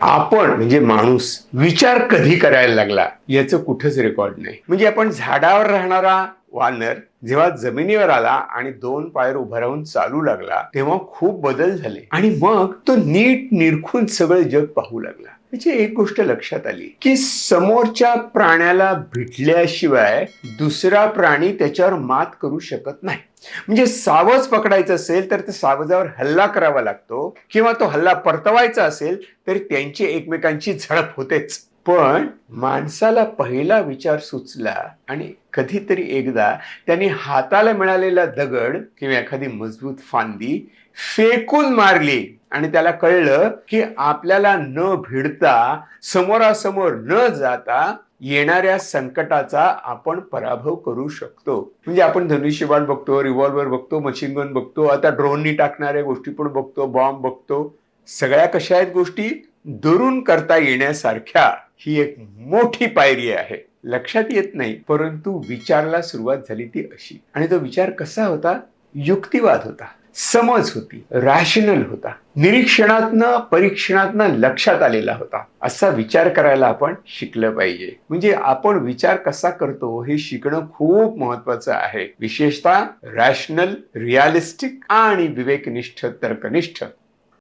आपण म्हणजे माणूस विचार कधी करायला लागला? याचं कुठंच रेकॉर्ड नाही. म्हणजे आपण झाडावर राहणारा वानर जेव्हा जमिनीवर आला आणि दोन पायर उभं राहून चालू लागला तेव्हा खूप बदल झाले. आणि मग तो नीट निरखून सगळं जग पाहू लागला. म्हणजे एक गोष्ट लक्षात आली की समोरच्या प्राण्याला भिटल्याशिवाय दुसरा प्राणी त्याच्यावर मात करू शकत नाही. म्हणजे सावज पकडायचं असेल तर त्या सावजावर हल्ला करावा लागतो किंवा तो हल्ला परतवायचा असेल तर त्यांची एकमेकांची झडप होतेच. पण माणसाला पहिला विचार सुचला आणि कधीतरी एकदा त्यांनी हाताला मिळालेला दगड किंवा एखादी मजबूत फांदी फेकून मारली. आणि त्याला कळलं की आपल्याला न भिडता समोरासमोर न जाता येणाऱ्या संकटाचा आपण पराभव करू शकतो. म्हणजे आपण धनुष्यबाण बघतो रिव्हॉल्वर बघतो मशीन गन बघतो आता ड्रोननी टाकणाऱ्या गोष्टी पण बघतो बॉम्ब बघतो. सगळ्या कशा आहेत गोष्टी? दुरून करता येण्यासारख्या. ही एक मोठी पायरी आहे. लक्षात येत नाही परंतु विचारला सुरुवात झाली ती अशी. आणि तो विचार कसा होता? युक्तिवाद होता. समज होती. रॅशनल होता. निरीक्षणातनं परीक्षणातनं लक्षात आलेला होता. असा विचार करायला आपण शिकलं पाहिजे. म्हणजे आपण विचार कसा करतो हे शिकणं खूप महत्वाचं आहे. विशेषतः रॅशनल रिअलिस्टिक आणि विवेकनिष्ठ तर्कनिष्ठ.